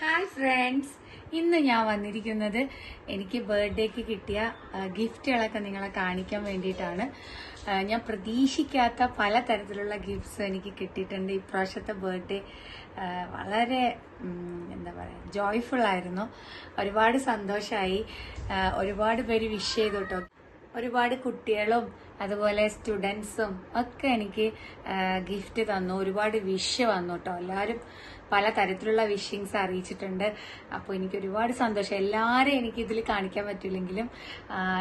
Hi friends ഇന്ന് ഞാൻ വന്നിരിക്കുന്നത് എനിക്ക് ബർത്ത്ഡേക്ക് കിട്ടിയ ഗിഫ്റ്റുകളൊക്കെ നിങ്ങളെ കാണിക്കാൻ വേണ്ടിയിട്ടാണ്. ഞാൻ പ്രതീക്ഷിക്കാത്ത പല തരത്തിലുള്ള ഗിഫ്റ്റ്സ് എനിക്ക് കിട്ടിയിട്ടുണ്ട്. ഇപ്രാവശ്യത്തെ ബർത്ത്ഡേ വളരെ എന്താ പറയുക ജോയ്ഫുൾ ആയിരുന്നു. ഒരുപാട് സന്തോഷമായി ഒരുപാട് പേര് വിഷ് ചെയ്തു കേട്ടോ ഒരുപാട് കുട്ടികളും അതുപോലെ സ്റ്റുഡൻസും ഒക്കെ എനിക്ക് ഗിഫ്റ്റ് തന്നു. ഒരുപാട് വിഷ് വന്നു കേട്ടോ. എല്ലാവരും പല തരത്തിലുള്ള വിഷിങ്സ് അറിയിച്ചിട്ടുണ്ട്. അപ്പോൾ എനിക്ക് ഒരുപാട് സന്തോഷം. എല്ലാവരെയും എനിക്ക് ഇതിൽ കാണിക്കാൻ പറ്റില്ലെങ്കിലും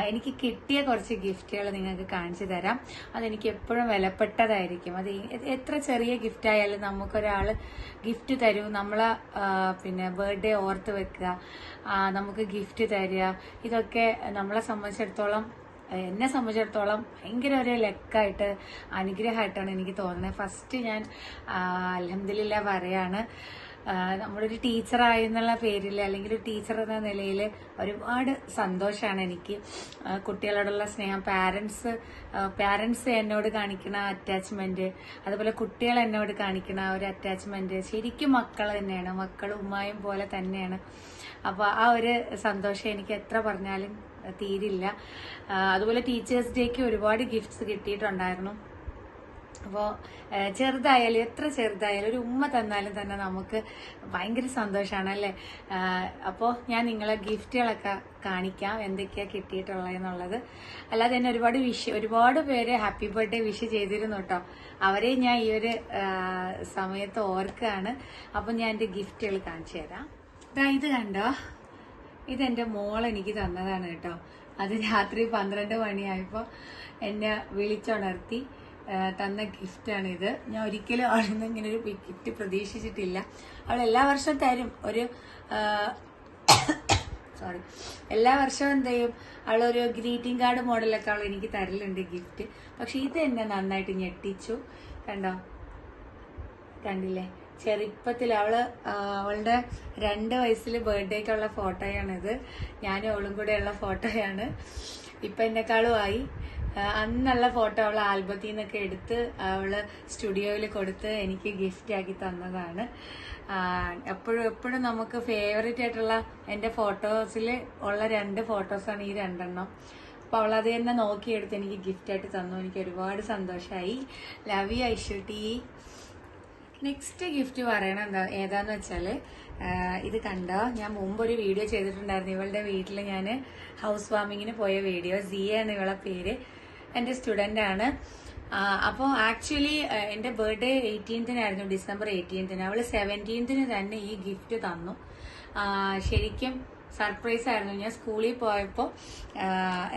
എനിക്ക് കിട്ടിയ കുറച്ച് ഗിഫ്റ്റുകൾ നിങ്ങൾക്ക് കാണിച്ചു തരാം. അതെനിക്ക് എപ്പോഴും വിലപ്പെട്ടതായിരിക്കും. അത് എത്ര ചെറിയ ഗിഫ്റ്റ് ആയാലും നമുക്കൊരാൾ ഗിഫ്റ്റ് തരൂ. നമ്മളെ പിന്നെ ബർത്ത്ഡേ ഓർത്ത് വെക്കുക. നമുക്ക് ഗിഫ്റ്റ് തരിക. ഇതൊക്കെ നമ്മളെ സംബന്ധിച്ചിടത്തോളം എന്നെ സംബന്ധിച്ചിടത്തോളം ഭയങ്കര ഒരു ലക്കായിട്ട് അനുഗ്രഹമായിട്ടാണ് എനിക്ക് തോന്നുന്നത്. ഫസ്റ്റ് ഞാൻ അലഹമില്ല പറയാണ് നമ്മളൊരു ടീച്ചറായി എന്നുള്ള പേരിൽ അല്ലെങ്കിൽ ഒരു ടീച്ചർ എന്ന നിലയിൽ ഒരുപാട് സന്തോഷമാണ് എനിക്ക്. കുട്ടികളോടുള്ള സ്നേഹം പാരൻസ് പാരൻസ് എന്നോട് കാണിക്കുന്ന അറ്റാച്ച്മെന്റ് അതുപോലെ കുട്ടികൾ എന്നോട് കാണിക്കുന്ന ഒരു അറ്റാച്ച്മെന്റ് ശരിക്കും മക്കൾ തന്നെയാണ് മക്കളും ഉമ്മായും പോലെ തന്നെയാണ്. അപ്പോൾ ആ ഒരു സന്തോഷം എനിക്ക് എത്ര പറഞ്ഞാലും തീരില്ല. അതുപോലെ ടീച്ചേഴ്സ് ഡേക്ക് ഒരുപാട് ഗിഫ്റ്റ്സ് കിട്ടിയിട്ടുണ്ടായിരുന്നു. അപ്പോൾ ചെറുതായാലും എത്ര ചെറുതായാലും ഒരു ഉമ്മ തന്നാലും തന്നെ നമുക്ക് ഭയങ്കര സന്തോഷമാണ് അല്ലേ? അപ്പോൾ ഞാൻ നിങ്ങളെ ഗിഫ്റ്റുകളൊക്കെ കാണിക്കാം എന്തൊക്കെയാണ് കിട്ടിയിട്ടുള്ളതെന്നുള്ളത് അല്ലാതെ തന്നെ ഒരുപാട് വിഷ് ഒരുപാട് പേര് ഹാപ്പി ബർത്ത്ഡേ വിഷ് ചെയ്തിരുന്നു കേട്ടോ അവരെ ഞാൻ ഈ ഒരു സമയത്ത് ഓർക്കുകയാണ്. അപ്പം ഞാൻ എന്റെ ഗിഫ്റ്റുകൾ കാണിച്ചു തരാം. ദാ ഇത് കണ്ടോ? ഇതെന്റെ മോൾ എനിക്ക് തന്നതാണ് കേട്ടോ. അത് രാത്രി പന്ത്രണ്ട് മണിയായപ്പോൾ എന്നെ വിളിച്ചുണർത്തി തന്ന ഗിഫ്റ്റാണ് ഇത്. ഞാൻ ഒരിക്കലും അവളിൽ നിന്ന് ഇങ്ങനെ ഒരു ഗിഫ്റ്റ് പ്രതീക്ഷിച്ചിട്ടില്ല. അവൾ എല്ലാ വർഷവും തരും. ഒരു സോറി എല്ലാ വർഷവും എന്ത് ചെയ്യും? അവളൊരു ഗ്രീറ്റിംഗ് കാർഡ് മോഡലൊക്കെ അവൾ എനിക്ക് തരലുണ്ട് ഗിഫ്റ്റ് പക്ഷെ ഇത് എന്നെ നന്നായിട്ട് ഞെട്ടിച്ചു. കണ്ടോ? കണ്ടില്ലേ? ചെറുപ്പത്തിൽ അവൾ അവളുടെ രണ്ട് വയസ്സിൽ ബർത്ത്ഡേക്കുള്ള ഫോട്ടോയാണിത്. ഞാനും അവളും കൂടെയുള്ള ഫോട്ടോയാണ്. ഇപ്പൊ എന്നെക്കാളും ആയി. അന്നുള്ള ഫോട്ടോ അവൾ ആൽബത്തിൽ നിന്നൊക്കെ എടുത്ത് അവൾ സ്റ്റുഡിയോയിൽ കൊടുത്ത് എനിക്ക് ഗിഫ്റ്റ് ആക്കി തന്നതാണ്. എപ്പോഴും എപ്പോഴും നമുക്ക് ഫേവറേറ്റ് ആയിട്ടുള്ള എന്റെ ഫോട്ടോസിൽ ഉള്ള രണ്ട് ഫോട്ടോസാണ് ഈ രണ്ടെണ്ണം. അപ്പോൾ അവൾ അത് തന്നെ നോക്കിയെടുത്ത് എനിക്ക് ഗിഫ്റ്റ് ആയിട്ട് തന്നു. എനിക്ക് ഒരുപാട് സന്തോഷമായി ലവ് യു ഐഷുട്ടി നെക്സ്റ്റ് ഗിഫ്റ്റ് പറയണ എന്താ? ഏതാന്ന് വെച്ചാൽ ഇത് കണ്ട? ഞാൻ മുമ്പ് ഒരു വീഡിയോ ചെയ്തിട്ടുണ്ടായിരുന്നു. ഇവളുടെ വീട്ടിൽ ഞാൻ ഹൗസ് വാമിങ്ങിന് പോയ വീഡിയോ സിയ ആണ്. ഇവളെ പേര് എന്റെ സ്റ്റുഡന്റ് ആണ് അപ്പോൾ ആക്ച്വലി എന്റെ ബർത്ത്ഡേ എയ്റ്റീൻത്തിനായിരുന്നു ഡിസംബർ എയ്റ്റീൻത്തിന് അവൾ സെവന്റീൻത്തിന് തന്നെ ഈ ഗിഫ്റ്റ് തന്നു. ശരിക്കും സർപ്രൈസ് ആയിരുന്നു. ഞാൻ സ്കൂളിൽ പോയപ്പോൾ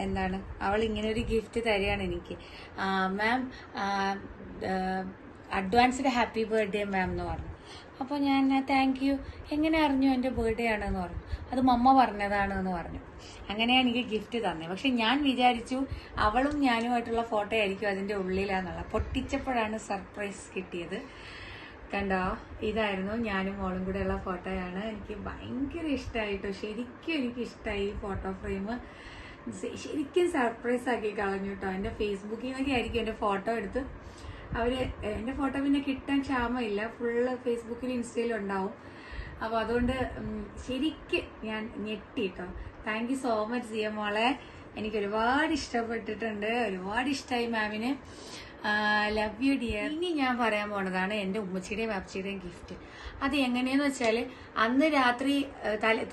എന്താണ്? അവൾ ഇങ്ങനെ ഒരു ഗിഫ്റ്റ് തരികയാണ് എനിക്ക്. Ma'am advanced happy birthday ma'am എന്ന് പറഞ്ഞു. അപ്പോൾ ഞാൻ താങ്ക് യു എങ്ങനെ അറിഞ്ഞു എന്റെ ബർത്ത്ഡേ ആണെന്ന് പറഞ്ഞു. അത് മമ്മ പറഞ്ഞതാണ് എന്ന് പറഞ്ഞു. അങ്ങനെയാണ് എനിക്ക് ഗിഫ്റ്റ് തന്നെ പക്ഷെ ഞാൻ വിചാരിച്ചു അവളും ഞാനുമായിട്ടുള്ള ഫോട്ടോ ആയിരിക്കും അതിന്റെ ഉള്ളിലാന്നുള്ള പൊട്ടിച്ചപ്പോഴാണ് സർപ്രൈസ് കിട്ടിയത്. കണ്ടോ? ഇതായിരുന്നു ഞാനും മോളും കൂടെ ഉള്ള ഫോട്ടോയാണ് എനിക്ക് ഭയങ്കര ഇഷ്ടമായിട്ടോ ശരിക്കും എനിക്ക് ഇഷ്ടമായി ഈ ഫോട്ടോ ഫ്രെയിം ശരിക്കും സർപ്രൈസ് ആക്കി കളഞ്ഞു കേട്ടോ. എന്റെ ഫേസ്ബുക്കിൽ നിന്നൊക്കെ ആയിരിക്കും എന്റെ ഫോട്ടോ എടുത്ത് അവർ എന്റെ ഫോട്ടോ പിന്നെ കിട്ടാൻ ക്ഷാമമില്ല. ഫുള്ള് ഫേസ്ബുക്കിലും ഇൻസ്റ്റയിലും ഉണ്ടാവും. അപ്പോൾ അതുകൊണ്ട് ശരിക്ക് ഞാൻ ഞെട്ടി കേട്ടോ thank you so much Siya മോളെ. എനിക്ക് ഒരുപാട് ഇഷ്ടപ്പെട്ടിട്ടുണ്ട്. ഒരുപാട് ഇഷ്ടമായി മാമിന്. ലവ് യു ഡിയർ ഇനി ഞാൻ പറയാൻ പോണതാണ് എന്റെ ഉമ്മച്ചിയുടെയും അപ്പച്ചിയുടെയും ഗിഫ്റ്റ് അത് എങ്ങനെയെന്ന് വെച്ചാൽ അന്ന് രാത്രി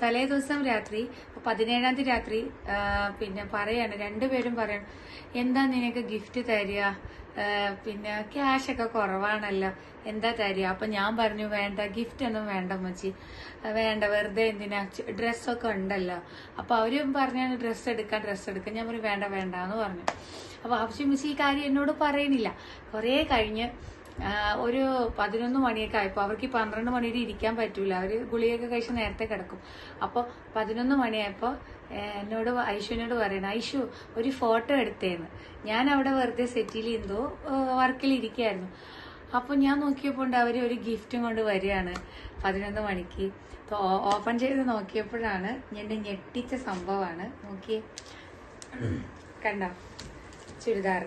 തലേ ദിവസം രാത്രി പതിനേഴാം തീയതി രാത്രി പിന്നെ പറയാണ് രണ്ടുപേരും പറയണം എന്താ നിനക്ക് ഗിഫ്റ്റ് തരിക? പിന്നെ ക്യാഷ് ഒക്കെ കുറവാണല്ലോ. എന്താ തരിക അപ്പൊ ഞാൻ പറഞ്ഞു വേണ്ട ഗിഫ്റ്റ് ഒന്നും വേണ്ട മച്ചി വേണ്ട വെറുതെ എന്തിനാ? ഡ്രസ്സൊക്കെ ഉണ്ടല്ലോ. അപ്പൊ അവരും പറഞ്ഞു ഡ്രസ്സ് എടുക്കാൻ ഡ്രസ്സ് എടുക്കാം. ഞാൻ പറഞ്ഞു വേണ്ട വേണ്ട എന്ന് പറഞ്ഞു. അപ്പൊ ആവശ്യം ഈ കാര്യം എന്നോട് പറയണില്ല കുറേ കഴിഞ്ഞ് ഒരു പതിനൊന്ന് മണിയൊക്കെ ആയപ്പോൾ അവർക്ക് ഈ പന്ത്രണ്ട് മണി വരെ ഇരിക്കാൻ പറ്റൂല. അവർ ഗുളികയൊക്കെ കഴിച്ച് നേരത്തെ കിടക്കും. അപ്പോൾ പതിനൊന്ന് മണിയായപ്പോൾ എന്നോട് ഐഷുവിനോട് പറയണം ഐഷു ഒരു ഫോട്ടോ എടുത്തേന്ന്. ഞാൻ അവിടെ വെറുതെ സെറ്റിൽ എന്തോ വർക്കിൽ ഇരിക്കുകയായിരുന്നു അപ്പോൾ ഞാൻ നോക്കിയപ്പോൾ ഉണ്ട് അവർ ഒരു ഗിഫ്റ്റും കൊണ്ട് വരികയാണ് പതിനൊന്ന് മണിക്ക്. അപ്പോൾ ഓപ്പൺ ചെയ്ത് നോക്കിയപ്പോഴാണ് എന്നെ ഞെട്ടിച്ച സംഭവമാണ്. നോക്കിയേ. കണ്ട? ചുരിദാർ.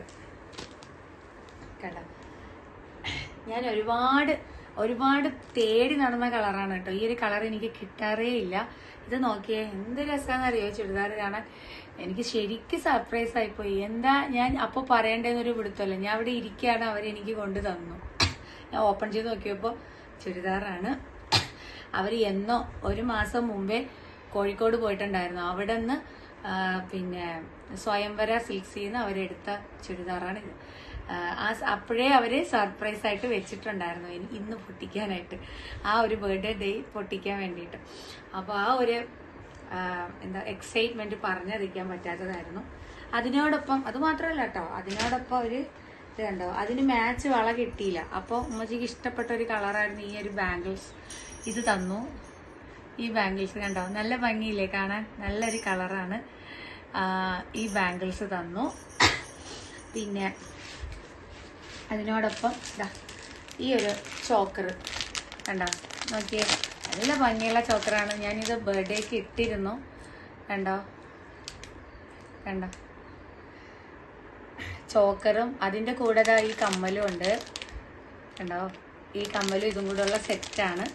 കണ്ടോ? ഞാൻ ഒരുപാട് ഒരുപാട് തേടി നടന്ന കളറാണ് കേട്ടോ. ഈ ഒരു കളർ എനിക്ക് കിട്ടാറേ ഇല്ല. ഇത് നോക്കിയേ എന്ത് രസമാണെന്ന് അറിയോ ചുരിദാർ കാണാൻ. എനിക്ക് ശരിക്കും സർപ്രൈസ് ആയിപ്പോയി. എന്താ ഞാൻ അപ്പോൾ പറയേണ്ടതെന്നൊരു പിടുത്തമല്ല. ഞാൻ അവിടെ ഇരിക്കുകയാണ് അവരെനിക്ക് കൊണ്ട് തന്നു. ഞാൻ ഓപ്പൺ ചെയ്ത് നോക്കിയപ്പോൾ ചുരിദാറാണ്. അവർ എന്നോ ഒരു മാസം മുമ്പേ കോഴിക്കോട് പോയിട്ടുണ്ടായിരുന്നു. അവിടെ നിന്ന് പിന്നെ സ്വയംവര സിൽക്സിൽ നിന്ന് അവരെടുത്ത ചുരിദാറാണ് ഇത് ആ, അപ്പോഴേ അവർ സർപ്രൈസ് ആയിട്ട് വെച്ചിട്ടുണ്ടായിരുന്നു. ഇനി ഇന്ന് പൊട്ടിക്കാനായിട്ട്. ആ ഒരു ബർത്ത്ഡേ ഡേ പൊട്ടിക്കാൻ വേണ്ടിയിട്ട്. അപ്പോൾ ആ ഒരു എന്താ എക്സൈറ്റ്മെന്റ് പറഞ്ഞറിയിക്കാൻ പറ്റാത്തതായിരുന്നു. അതിനോടൊപ്പം അത് മാത്രമല്ല കേട്ടോ അതിനോടൊപ്പം ഒരു ഇത് കണ്ടോ അതിന് മാച്ച് വള കിട്ടിയില്ല. അപ്പോൾ ഉമ്മജിക്ക് ഇഷ്ടപ്പെട്ട ഒരു കളറായിരുന്നു ഈ ഒരു ബാംഗിൾസ് ഇത് തന്നു. ഈ ബാംഗിൾസ് കണ്ടോ നല്ല ഭംഗിയില്ലേ കാണാൻ? നല്ലൊരു കളറാണ് ഈ ബാംഗിൾസ് തന്നു. പിന്നെ അതിനോടൊപ്പം ഇതാ ഈ ഒരു ചോക്കർ കണ്ടോ? നോക്കിയേ. നല്ല ഭംഗിയുള്ള ചോക്കറാണ്. ഞാനിത് ബർത്ത്ഡേക്ക് ഇട്ടിരുന്നു. കണ്ടോ? കണ്ടോ? ചോക്കറും അതിന്റെ കൂടെ ഈ കമ്മലും ഉണ്ട്. കണ്ടോ? ഈ കമ്മലും ഇതും കൂടെ ഉള്ള സെറ്റാണ്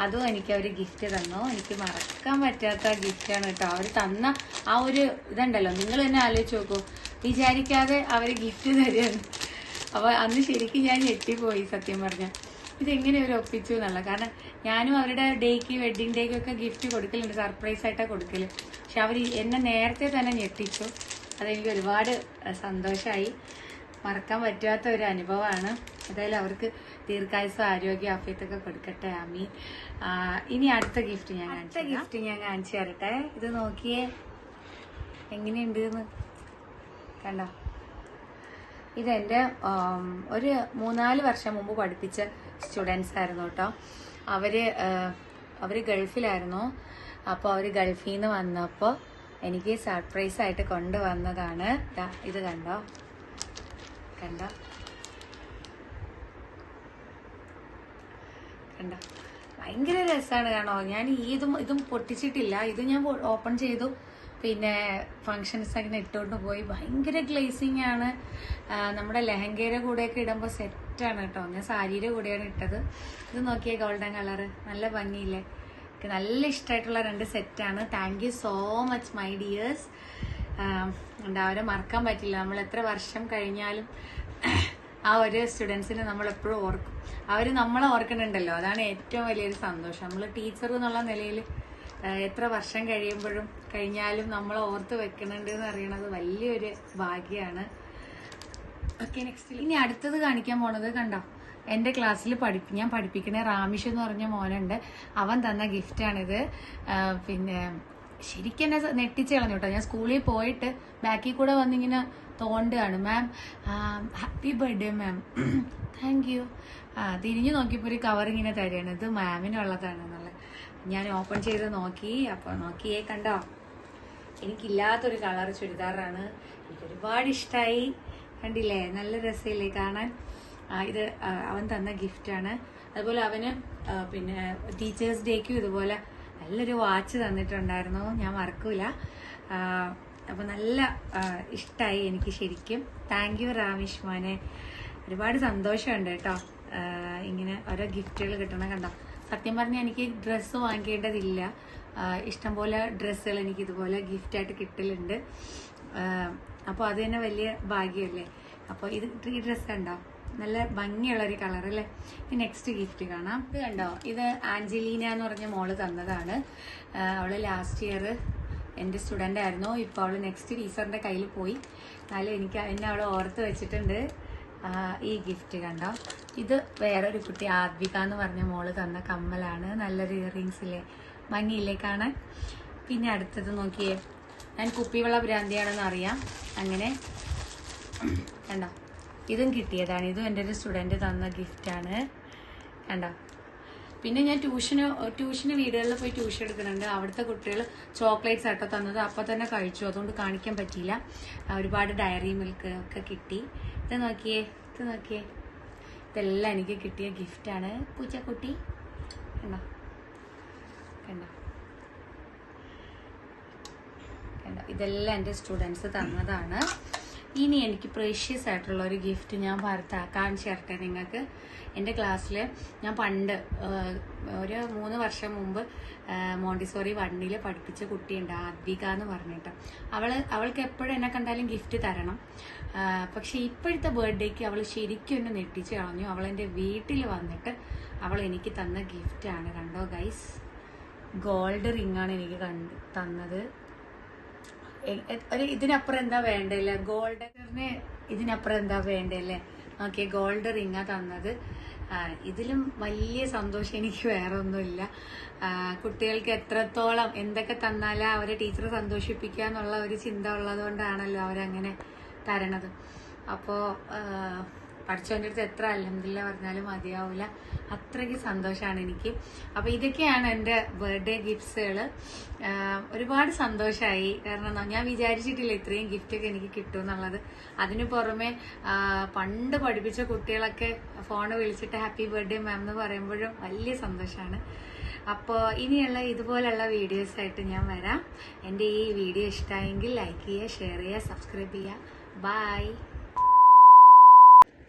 അതും എനിക്ക് അവർ ഗിഫ്റ്റ് തന്നു. എനിക്ക് മറക്കാൻ പറ്റാത്ത ഗിഫ്റ്റാണ് കേട്ടോ. അവർ തന്ന ആ ഒരു ഇതുണ്ടല്ലോ. നിങ്ങൾ തന്നെ ആലോചിച്ച് നോക്കൂ. വിചാരിക്കാതെ അവർ ഗിഫ്റ്റ് തരുകയാണ് അപ്പോൾ അന്ന് ശരിക്കും ഞാൻ ഞെട്ടിപ്പോയി സത്യം പറഞ്ഞ. ഇതെങ്ങനെ അവർ ഒപ്പിച്ചു എന്നുള്ള കാരണം ഞാനും അവരുടെ ഡേക്ക് വെഡിങ് ഡേക്ക് ഒക്കെ ഗിഫ്റ്റ് കൊടുക്കലുണ്ട് സർപ്രൈസ് ആയിട്ടാ കൊടുക്കൽ. പക്ഷെ അവർ എന്നെ നേരത്തെ തന്നെ ഞെട്ടിച്ചു. അതെനിക്ക് ഒരുപാട് സന്തോഷമായി മറക്കാൻ പറ്റാത്ത ഒരു അനുഭവമാണ് അതായാലും അവർക്ക് ദീർഘായുസം ആരോഗ്യ ആഫ്യത്തൊക്കെ കൊടുക്കട്ടെ ആമി ഇനി അടുത്ത ഗിഫ്റ്റ് ഞാൻ അടുത്ത ഗിഫ്റ്റ് ഞാൻ കാണിച്ചു തരട്ടെ. ഇത് നോക്കിയേ. എങ്ങനെയുണ്ട് എന്ന് കണ്ടോ? ഇതെന്റെ ആം, ഒരു മൂന്നാൽ വർഷം മുമ്പ് പഠിപ്പിച്ച സ്റ്റുഡൻസ് ആയിരുന്നു കേട്ടോ അവർ അവർ ഗൾഫിലായിരുന്നു. അപ്പോൾ അവർ ഗൾഫിൽ നിന്ന് വന്നപ്പോൾ എനിക്ക് സർപ്രൈസ് ആയിട്ട് കൊണ്ടുവന്നതാണ്. ഇത് കണ്ടോ? കണ്ടോ? കണ്ടോ? ഭയങ്കര രസമാണ് കാണോ? ഞാൻ ഇതും ഇതും പൊട്ടിച്ചിട്ടില്ല. ഇത് ഞാൻ ഓപ്പൺ ചെയ്തു. പിന്നെ ഫങ്ഷൻസ് അങ്ങനെ ഇട്ടുകൊണ്ട് പോയി. ഭയങ്കര ഗ്ലേസിങ് ആണ്. നമ്മുടെ ലെഹങ്കയുടെ കൂടെയൊക്കെ ഇടുമ്പോൾ സെറ്റാണ് കേട്ടോ ഞാൻ സാരിയുടെ കൂടെയാണ് ഇട്ടത്. ഇത് നോക്കിയേ ഗോൾഡൻ കളറ് നല്ല ഭംഗിയില്ലേ? എനിക്ക് നല്ല ഇഷ്ടമായിട്ടുള്ള രണ്ട് സെറ്റാണ് thank you so much my dears ഉണ്ട് അവരെ മറക്കാൻ പറ്റില്ല. നമ്മൾ എത്ര വർഷം കഴിഞ്ഞാലും ആ ഒരു സ്റ്റുഡൻസിനെ നമ്മൾ എപ്പോഴും ഓർക്കും. അവർ നമ്മളെ ഓർക്കുന്നുണ്ടല്ലോ. അതാണ് ഏറ്റവും വലിയൊരു സന്തോഷം. നമ്മൾ ടീച്ചർ എന്നുള്ള നിലയിൽ എത്ര വർഷം കഴിയുമ്പോഴും കഴിഞ്ഞാലും നമ്മൾ ഓർത്ത് വെക്കുന്നുണ്ട് എന്ന് അറിയണത് വലിയൊരു ഭാഗ്യമാണ് ഓക്കെ നെക്സ്റ്റ് ഇനി അടുത്തത് കാണിക്കാൻ പോണത് കണ്ടോ? എന്റെ ക്ലാസ്സിൽ പഠി ഞാൻ പഠിപ്പിക്കുന്ന റാമിഷ് എന്ന് പറഞ്ഞ മോനുണ്ട്. അവൻ തന്ന ഗിഫ്റ്റാണിത് പിന്നെ ശരിക്കും എന്നെ നെട്ടിച്ച് കളഞ്ഞു കേട്ടോ. ഞാൻ സ്കൂളിൽ പോയിട്ട് ബാക്കിൽ കൂടെ വന്നിങ്ങനെ തോണ്ടുകയാണ് ma'am happy birthday ma'am thank you ആ തിരിഞ്ഞു നോക്കിയപ്പോൾ ഒരു കവർ ഇങ്ങനെ തരികയാണ് ഇത് മാമിനുള്ളതാണ് എന്നുള്ളത് ഞാൻ ഓപ്പൺ ചെയ്ത് നോക്കി. അപ്പോൾ നോക്കിയേ കണ്ടോ? എനിക്കില്ലാത്തൊരു കളർ ചുരിദാറാണ്. എനിക്ക് ഒരുപാട് ഇഷ്ടമായി കണ്ടില്ലേ? നല്ല രസമില്ലേ കാണാൻ? ഇത് അവൻ തന്ന ഗിഫ്റ്റാണ് അതുപോലെ അവന് പിന്നെ ടീച്ചേഴ്സ് ഡേക്കും ഇതുപോലെ നല്ലൊരു വാച്ച് തന്നിട്ടുണ്ടായിരുന്നു. ഞാൻ മറക്കൂല. അപ്പോൾ നല്ല ഇഷ്ടമായി എനിക്ക് ശരിക്കും. താങ്ക് യു മോനെ. ഒരുപാട് സന്തോഷമുണ്ട് കേട്ടോ. ഇങ്ങനെ ഓരോ ഗിഫ്റ്റുകൾ കിട്ടണം കണ്ടോ? സത്യം പറഞ്ഞാൽ എനിക്ക് ഡ്രസ്സ് വാങ്ങിക്കേണ്ടതില്ല. ഇഷ്ടംപോലെ ഡ്രസ്സുകൾ എനിക്ക് ഇതുപോലെ ഗിഫ്റ്റായിട്ട് കിട്ടലുണ്ട്. അപ്പോൾ അത് തന്നെ വലിയ ഭാഗ്യമല്ലേ? അപ്പോൾ ഇത് ഈ ഡ്രസ്സ് കണ്ടോ? നല്ല ഭംഗിയുള്ളൊരു കളർ അല്ലേ? ഇനി നെക്സ്റ്റ് ഗിഫ്റ്റ് കാണാം. ഇത് കണ്ടോ? ഇത് ആഞ്ചലീന എന്ന് പറഞ്ഞ മോൾ തന്നതാണ്. അവൾ ലാസ്റ്റ് ഇയർ എന്റെ സ്റ്റുഡന്റ് ആയിരുന്നു. ഇപ്പോൾ അവൾ നെക്സ്റ്റ് ടീച്ചറിന്റെ കയ്യിൽ പോയി. എന്നാലും എനിക്ക് എന്നെ അവൾ ഓർത്ത് വെച്ചിട്ടുണ്ട്. ഈ ഗിഫ്റ്റ് കണ്ടോ? ഇത് വേറൊരു കുട്ടി ആദ്വിക എന്ന് പറഞ്ഞ മോൾ തന്ന കമ്മലാണ്. നല്ലൊരു ഇയറിങ്സ് ഇല്ലേ? ഭംഗിയില്ലേ കാണാൻ? പിന്നെ അടുത്തത് നോക്കിയേ. ഞാൻ കുപ്പിവെള്ള ഭ്രാന്തിയാണെന്ന് അറിയാം. അങ്ങനെ കണ്ടോ? ഇതും കിട്ടിയതാണ്. ഇതും എന്റെ ഒരു സ്റ്റുഡന്റ് തന്ന ഗിഫ്റ്റാണ് കണ്ടോ? പിന്നെ ഞാൻ ട്യൂഷന് ട്യൂഷന് വീടുകളിൽ പോയി ട്യൂഷൻ എടുക്കുന്നുണ്ട്. അവിടുത്തെ കുട്ടികൾ ചോക്ലേറ്റ്സ് ആട്ടോ തന്നത്. അപ്പം തന്നെ കഴിച്ചു. അതുകൊണ്ട് കാണിക്കാൻ പറ്റിയില്ല. ഒരുപാട് ഡയറി മിൽക്ക് ഒക്കെ കിട്ടി. ഇത് നോക്കിയേ ഇത് നോക്കിയേ. ഇതെല്ലാം എനിക്ക് കിട്ടിയ ഗിഫ്റ്റാണ് പൂച്ചക്കുട്ടി. കണ്ടോ? കണ്ടോ? ഇതെല്ലാം എന്റെ സ്റ്റുഡൻസ് തന്നതാണ്. ഇനി എനിക്ക് പ്രേഷ്യസ് ആയിട്ടുള്ള ഒരു ഗിഫ്റ്റ് ഞാൻ ഭർത്താ നിങ്ങൾക്ക്? എന്റെ ക്ലാസ്സിൽ ഞാൻ പണ്ട് ഒരു മൂന്ന് വർഷം മുമ്പ് മോണ്ടിസോറി വണ്ണിൽ പഠിപ്പിച്ച കുട്ടിയുണ്ട് ആദ്വിക എന്ന് പറഞ്ഞിട്ട്. അവൾ അവൾക്ക് എപ്പോഴും എന്നെ കണ്ടാലും ഗിഫ്റ്റ് തരണം. പക്ഷേ ഇപ്പോഴത്തെ ബർത്ത്ഡേക്ക് അവൾ ശരിക്കും ഒന്ന് നെട്ടിച്ച് കളഞ്ഞു. അവൾ എന്റെ വീട്ടിൽ വന്നിട്ട് അവൾ എനിക്ക് തന്ന ഗിഫ്റ്റാണ് കണ്ടോ ഗൈസ് ഗോൾഡ് റിങ്ങാണ് എനിക്ക് തന്നത്. ഇതിനപ്പുറം എന്താ വേണ്ടല്ലേ ഗോൾഡറിന് ഇതിനപ്പുറം എന്താ വേണ്ടല്ലേ ഓക്കെ ഗോൾഡ് റിങ്ങാ തന്നത്. ഇതിലും വലിയ സന്തോഷം എനിക്ക് വേറെ ഒന്നുമില്ല കുട്ടികൾക്ക് എത്രത്തോളം എന്തൊക്കെ തന്നാലാ അവരെ ടീച്ചർ സന്തോഷിപ്പിക്കുക എന്നുള്ള ഒരു ചിന്ത ഉള്ളത് കൊണ്ടാണല്ലോ അവരങ്ങനെ തരണത്. അപ്പോൾ പഠിച്ചവന്റെ അടുത്ത് എത്ര അലഹമില്ല പറഞ്ഞാലും മതിയാവില്ല അത്രയ്ക്ക് സന്തോഷമാണ് എനിക്ക്. അപ്പോൾ ഇതൊക്കെയാണ് എന്റെ ബർത്ത്ഡേ ഗിഫ്റ്റ്സുകൾ ഒരുപാട് സന്തോഷമായി കാരണം ഞാൻ വിചാരിച്ചിട്ടില്ല ഇത്രയും ഗിഫ്റ്റൊക്കെ എനിക്ക് കിട്ടും എന്നുള്ളത്. അതിന് പുറമെ പണ്ട് പഠിപ്പിച്ച കുട്ടികളൊക്കെ ഫോൺ വിളിച്ചിട്ട് ഹാപ്പി ബർത്ത്ഡേ മാം എന്ന് പറയുമ്പോഴും വലിയ സന്തോഷമാണ് അപ്പോൾ ഇനിയുള്ള ഇതുപോലുള്ള വീഡിയോസായിട്ട് ഞാൻ വരാം. എന്റെ ഈ വീഡിയോ ഇഷ്ടമായെങ്കിൽ ലൈക്ക് ചെയ്യുക ഷെയർ ചെയ്യുക സബ്സ്ക്രൈബ് ചെയ്യുക. ബൈ